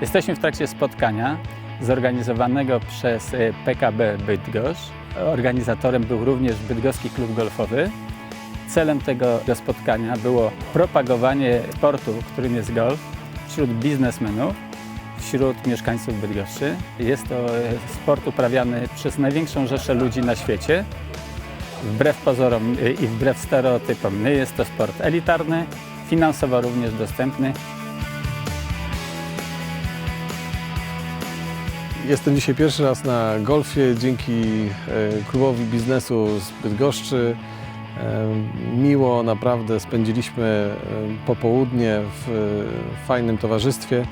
Jesteśmy w trakcie spotkania zorganizowanego przez e, PKB Bydgoszcz. Organizatorem był również Bydgoski Klub Golfowy. Celem tego spotkania było propagowanie sportu, którym jest golf, wśród biznesmenów, wśród mieszkańców Bydgoszczy. Jest to e, sport uprawiany przez największą rzeszę ludzi na świecie. Wbrew pozorom e, i wbrew stereotypom nie jest to sport elitarny, finansowo również dostępny. Jestem dzisiaj pierwszy raz na golfie dzięki e, klubowi biznesu z Bydgoszczy. E, Miło naprawdę spędziliśmy e, popołudnie w fajnym towarzystwie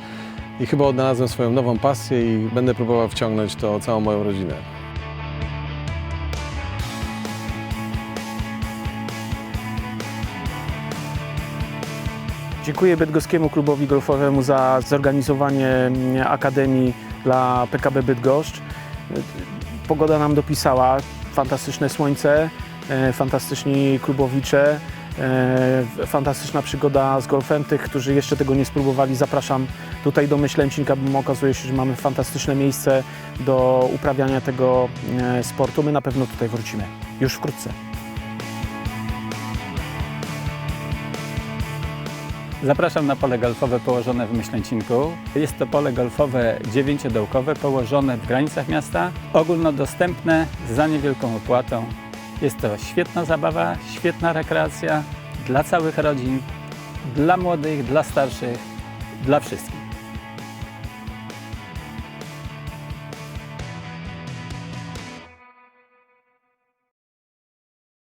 i chyba odnalazłem swoją nową pasję i będę próbował wciągnąć to całą moją rodzinę. Dziękuję Bydgoskiemu Klubowi Golfowemu za zorganizowanie mm, Akademii dla PKB Bydgoszcz. Pogoda nam dopisała, fantastyczne słońce, e, fantastyczni klubowicze, e, fantastyczna przygoda z golfem. Tych, którzy jeszcze tego nie spróbowali, zapraszam tutaj do Myślęcinka, bo okazuje się, że mamy fantastyczne miejsce do uprawiania tego e, sportu. My na pewno tutaj wrócimy już wkrótce. Zapraszam na pole golfowe położone w Myślęcinku. Jest to pole golfowe dziewięciodołkowe położone w granicach miasta, ogólnodostępne za niewielką opłatą. Jest to świetna zabawa, świetna rekreacja dla całych rodzin, dla młodych, dla starszych, dla wszystkich.